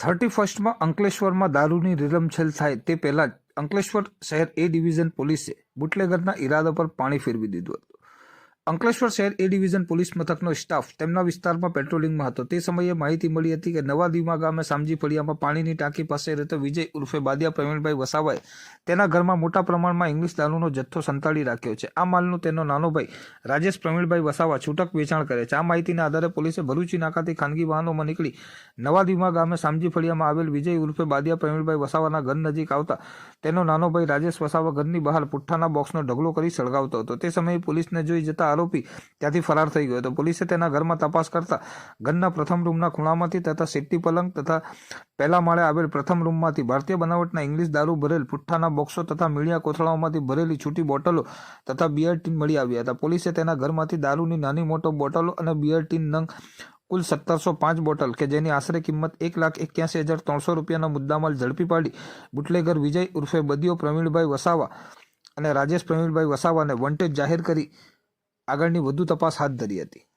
Thirty ફર્સ્ટમાં અંકલેશ્વરમાં દારૂની રીલમછેલ થાય તે પહેલાં જ અંકલેશ્વર શહેર એ ડિવિઝન પોલીસે બુટલેગરના ઇરાદા પર પાણી ફેરવી દીધું હતું. અંકલેશ્વર શહેર એ ડિવિઝન પોલીસ મથકનો સ્ટાફ તેમના વિસ્તારમાં પેટ્રોલિંગમાં હતો. તે સમયે માહિતી મળી હતી કે નવા દીમા ગામે સામજી ફળિયામાં પાણીની ટાંકી પાસે રહેતો વિજય ઉર્ફે બાદિયા પ્રવીણભાઈ વસાવાએ તેના ઘરમાં મોટા પ્રમાણમાં ઇંગ્લિશ દારૂનો જથ્થો સંતાડી રાખ્યો છે. આ માલનું તેનો નાનો ભાઈ રાજેશ પ્રવીણભાઈ વસાવા છૂટક વેચાણ કરે છે. આ માહિતીના આધારે પોલીસે ભરૂચી નાકાથી ખાનગી વાહનોમાં નીકળી નવા દીમા ગામે સામજી ફળિયામાં આવેલ વિજય ઉર્ફે બાદિયા પ્રવીણભાઈ વસાવાના ઘર નજીક આવતા તેનો નાનો ભાઈ રાજેશ વસાવા ઘરની બહાર પુઠ્ઠાના બોક્સનો ઢગલો કરી સળગાવતો હતો. તે સમયે પોલીસને જોઈ જતા આરોપી ત્યાંથી ફરાર થઈ ગયો હતો. પોલીસે તેના ઘરમાં તપાસ કરતા ઘરના પ્રથમ રૂમના ખૂણામાંથી તથા સેફ્ટી પલંગ તથા પહેલા માળે આવેલ પ્રથમ રૂમમાંથી ભારતીય બનાવટના ઇંગ્લિશ દારૂ ભરેલ પુઠ્ઠાના બોક્સો તથા મીડિયા કોથળાઓમાંથી ભરેલી છૂટી બોટલો તથા બિયર ટીન મળી આવ્યા હતા. પોલીસે તેના ઘરમાંથી દારૂની નાની મોટો બોટલો અને બિયર ટીન નંગ કુલ સત્તરસો પાંચ બોટલ કે જેની આશરે કિંમત એક લાખ એક્યાસી હજાર ત્રણસો રૂપિયાના મુદ્દામાલ ઝડપી પાડી બુટલેગર વિજય ઉર્ફે બદીઓ પ્રવીણભાઈ વસાવા અને રાજેશ પ્રવીણભાઈ વસાવાને વોન્ટેજ જાહેર કરી આગળની વધુ તપાસ હાથ ધરી હતી.